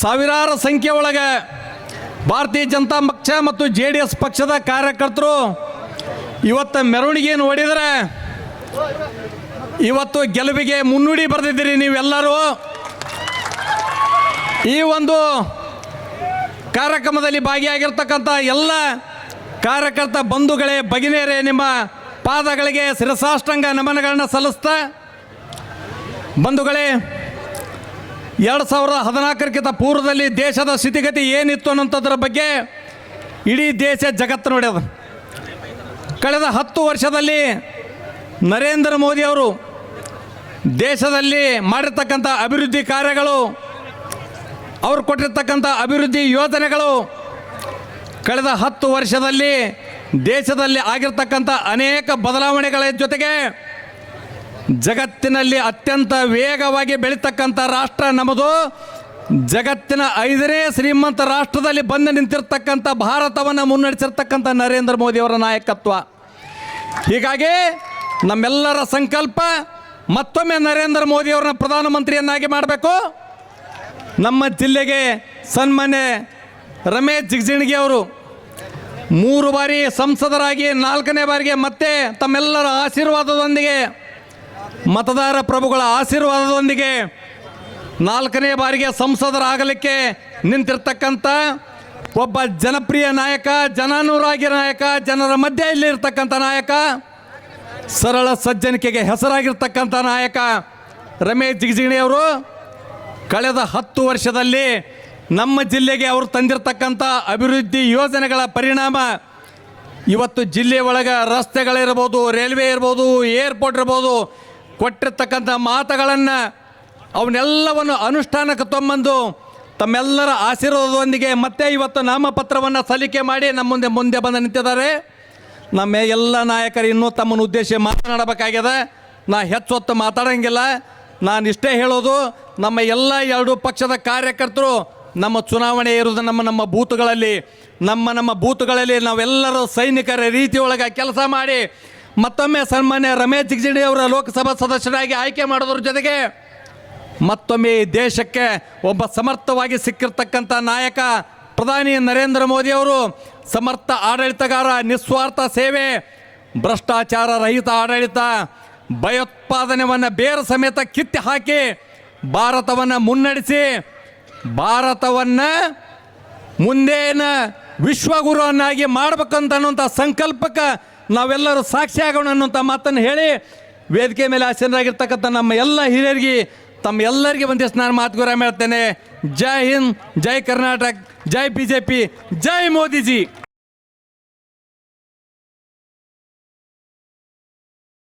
ಸಾವಿರಾರು ಸಂಖ್ಯೆ ಒಳಗೆ ಭಾರತೀಯ ಜನತಾ ಪಕ್ಷ ಮತ್ತು ಜೆ ಡಿ ಎಸ್ ಪಕ್ಷದ ಕಾರ್ಯಕರ್ತರು ಇವತ್ತು ಮೆರವಣಿಗೆಯನ್ನು ಹೊಡೆದರೆ ಇವತ್ತು ಗೆಲುವಿಗೆ ಮುನ್ನುಡಿ ಬರೆದಿದ್ದೀರಿ ನೀವೆಲ್ಲರೂ. ಈ ಒಂದು ಕಾರ್ಯಕ್ರಮದಲ್ಲಿ ಭಾಗಿಯಾಗಿರ್ತಕ್ಕಂಥ ಎಲ್ಲ ಕಾರ್ಯಕರ್ತ ಬಂಧುಗಳೇ, ಭಗಿನಿಯರೇ, ನಿಮ್ಮ ಪಾದಗಳಿಗೆ ಶಿರಸಾಷ್ಟಾಂಗ ನಮನಗಳನ್ನು ಸಲ್ಲಿಸ್ತಾ ಬಂಧುಗಳೇ ಎರಡು ಸಾವಿರದ ಹದಿನಾಲ್ಕರಕ್ಕಿಂತ ಪೂರ್ವದಲ್ಲಿ ದೇಶದ ಸ್ಥಿತಿಗತಿ ಏನಿತ್ತು ಅನ್ನೋಂಥದ್ರ ಬಗ್ಗೆ ಇಡೀ ದೇಶ ಜಗತ್ತು ನೋಡ್ಯದ. ಕಳೆದ ಹತ್ತು ವರ್ಷದಲ್ಲಿ ನರೇಂದ್ರ ಮೋದಿ ಅವರು ದೇಶದಲ್ಲಿ ಮಾಡಿರ್ತಕ್ಕಂಥ ಅಭಿವೃದ್ಧಿ ಕಾರ್ಯಗಳು, ಅವರು ಕೊಟ್ಟಿರ್ತಕ್ಕಂಥ ಅಭಿವೃದ್ಧಿ ಯೋಜನೆಗಳು, ಕಳೆದ ಹತ್ತು ವರ್ಷದಲ್ಲಿ ದೇಶದಲ್ಲಿ ಆಗಿರ್ತಕ್ಕಂಥ ಅನೇಕ ಬದಲಾವಣೆಗಳ ಜೊತೆಗೆ ಜಗತ್ತಿನಲ್ಲಿ ಅತ್ಯಂತ ವೇಗವಾಗಿ ಬೆಳೀತಕ್ಕಂಥ ರಾಷ್ಟ್ರ ನಮ್ಮದು. ಜಗತ್ತಿನ ಐದನೇ ಶ್ರೀಮಂತ ರಾಷ್ಟ್ರದಲ್ಲಿ ಬಂದು ನಿಂತಿರ್ತಕ್ಕಂಥ ಭಾರತವನ್ನು ಮುನ್ನಡೆಸಿರ್ತಕ್ಕಂಥ ನರೇಂದ್ರ ಮೋದಿಯವರ ನಾಯಕತ್ವ. ಹೀಗಾಗಿ ನಮ್ಮೆಲ್ಲರ ಸಂಕಲ್ಪ ಮತ್ತೊಮ್ಮೆ ನರೇಂದ್ರ ಮೋದಿಯವರನ್ನ ಪ್ರಧಾನಮಂತ್ರಿಯನ್ನಾಗಿ ಮಾಡಬೇಕು. ನಮ್ಮ ಜಿಲ್ಲೆಗೆ ಸನ್ಮಾನ್ಯ ರಮೇಶ್ ಜಿಗಜಿಣಗಿ ಅವರು ಮೂರು ಬಾರಿ ಸಂಸದರಾಗಿ ನಾಲ್ಕನೇ ಬಾರಿಗೆ ಮತ್ತೆ ತಮ್ಮೆಲ್ಲರ ಆಶೀರ್ವಾದದೊಂದಿಗೆ ಮತದಾರ ಪ್ರಭುಗಳ ಆಶೀರ್ವಾದದೊಂದಿಗೆ ನಾಲ್ಕನೇ ಬಾರಿಗೆ ಸಂಸದರಾಗಲಿಕ್ಕೆ ನಿಂತಿರ್ತಕ್ಕಂಥ ಒಬ್ಬ ಜನಪ್ರಿಯ ನಾಯಕ, ಜನಾನುರಾಗಿ ನಾಯಕ, ಜನರ ಮಧ್ಯೆ ಇಲ್ಲಿರ್ತಕ್ಕಂಥ ನಾಯಕ, ಸರಳ ಸಜ್ಜನಿಕೆಗೆ ಹೆಸರಾಗಿರ್ತಕ್ಕಂಥ ನಾಯಕ ರಮೇಶ್ ಜಿಗಜಿಣಿ ಅವರು. ಕಳೆದ ಹತ್ತು ವರ್ಷದಲ್ಲಿ ನಮ್ಮ ಜಿಲ್ಲೆಗೆ ಅವರು ತಂದಿರತಕ್ಕಂಥ ಅಭಿವೃದ್ಧಿ ಯೋಜನೆಗಳ ಪರಿಣಾಮ ಇವತ್ತು ಜಿಲ್ಲೆ ಒಳಗೆ ರಸ್ತೆಗಳಿರ್ಬೋದು, ರೈಲ್ವೆ ಇರ್ಬೋದು, ಏರ್ಪೋರ್ಟ್ ಇರ್ಬೋದು ಕೊಟ್ಟಿರ್ತಕ್ಕಂಥ ಮಾತುಗಳನ್ನು ಅವನ್ನೆಲ್ಲವನ್ನು ಅನುಷ್ಠಾನಕ್ಕೆ ತೊಂಬಂದು ತಮ್ಮೆಲ್ಲರ ಆಶೀರ್ವಾದದೊಂದಿಗೆ ಮತ್ತೆ ಇವತ್ತು ನಾಮಪತ್ರವನ್ನು ಸಲ್ಲಿಕೆ ಮಾಡಿ ನಮ್ಮ ಮುಂದೆ ಮುಂದೆ ಬಂದು ನಿಂತಿದ್ದಾರೆ. ನಮ್ಮ ಎಲ್ಲ ನಾಯಕರು ಇನ್ನೂ ತಮ್ಮನ್ನು ಉದ್ದೇಶ ಮಾತನಾಡಬೇಕಾಗ್ಯದ ನಾ ಹೆಚ್ಚು ಹೊತ್ತು ಮಾತಾಡೋಂಗಿಲ್ಲ. ನಾನು ಇಷ್ಟೇ ಹೇಳೋದು, ನಮ್ಮ ಎಲ್ಲ ಎರಡು ಪಕ್ಷದ ಕಾರ್ಯಕರ್ತರು ನಮ್ಮ ಚುನಾವಣೆ ಇರೋದು ನಮ್ಮ ನಮ್ಮ ಬೂತ್ಗಳಲ್ಲಿ, ನಮ್ಮ ನಮ್ಮ ಬೂತ್ಗಳಲ್ಲಿ ನಾವೆಲ್ಲರೂ ಸೈನಿಕರ ರೀತಿಯೊಳಗೆ ಕೆಲಸ ಮಾಡಿ ಮತ್ತೊಮ್ಮೆ ಸನ್ಮಾನ್ಯ ರಮೇಶ್ ಜಿಗಜಿಣಿ ಅವರ ಲೋಕಸಭಾ ಸದಸ್ಯರಾಗಿ ಆಯ್ಕೆ ಮಾಡೋದ್ರ ಜೊತೆಗೆ ಮತ್ತೊಮ್ಮೆ ಈ ದೇಶಕ್ಕೆ ಒಬ್ಬ ಸಮರ್ಥವಾಗಿ ಸಿಕ್ಕಿರ್ತಕ್ಕಂಥ ನಾಯಕ ಪ್ರಧಾನಿ ನರೇಂದ್ರ ಮೋದಿ ಅವರು ಸಮರ್ಥ ಆಡಳಿತಗಾರ, ನಿಸ್ವಾರ್ಥ ಸೇವೆ, ಭ್ರಷ್ಟಾಚಾರ ರಹಿತ ಆಡಳಿತ ಭಯೋತ್ಪಾದನೆಯನ್ನು ಬೇರ ಸಮೇತ ಕಿತ್ತಿ ಹಾಕಿ ಭಾರತವನ್ನು ಮುನ್ನಡೆಸಿ, ಭಾರತವನ್ನು ಮುಂದೇನ ವಿಶ್ವಗುರುವನ್ನಾಗಿ ಮಾಡ್ಬೇಕಂತ ಅನ್ನುವಂಥ ಸಂಕಲ್ಪಕ್ಕೆ ನಾವೆಲ್ಲರೂ ಸಾಕ್ಷಿ ಆಗೋಣ ಅನ್ನುವಂಥ ಮಾತನ್ನು ಹೇಳಿ ವೇದಿಕೆ ಮೇಲೆ ಆಸೀನರಾಗಿರ್ತಕ್ಕಂಥ ನಮ್ಮ ಎಲ್ಲ ಹಿರಿಯರಿಗೆ, ತಮ್ಮ ಎಲ್ಲರಿಗೆ ಒಂದಿಷ್ಟು ನಾನು ಮಾತುಗುರ ಹೇಳ್ತೇನೆ. ಜೈ ಹಿಂದ್, ಜೈ ಕರ್ನಾಟಕ, ಜೈ ಬಿ ಜೆ ಪಿ ಜೈ ಮೋದಿಜಿ.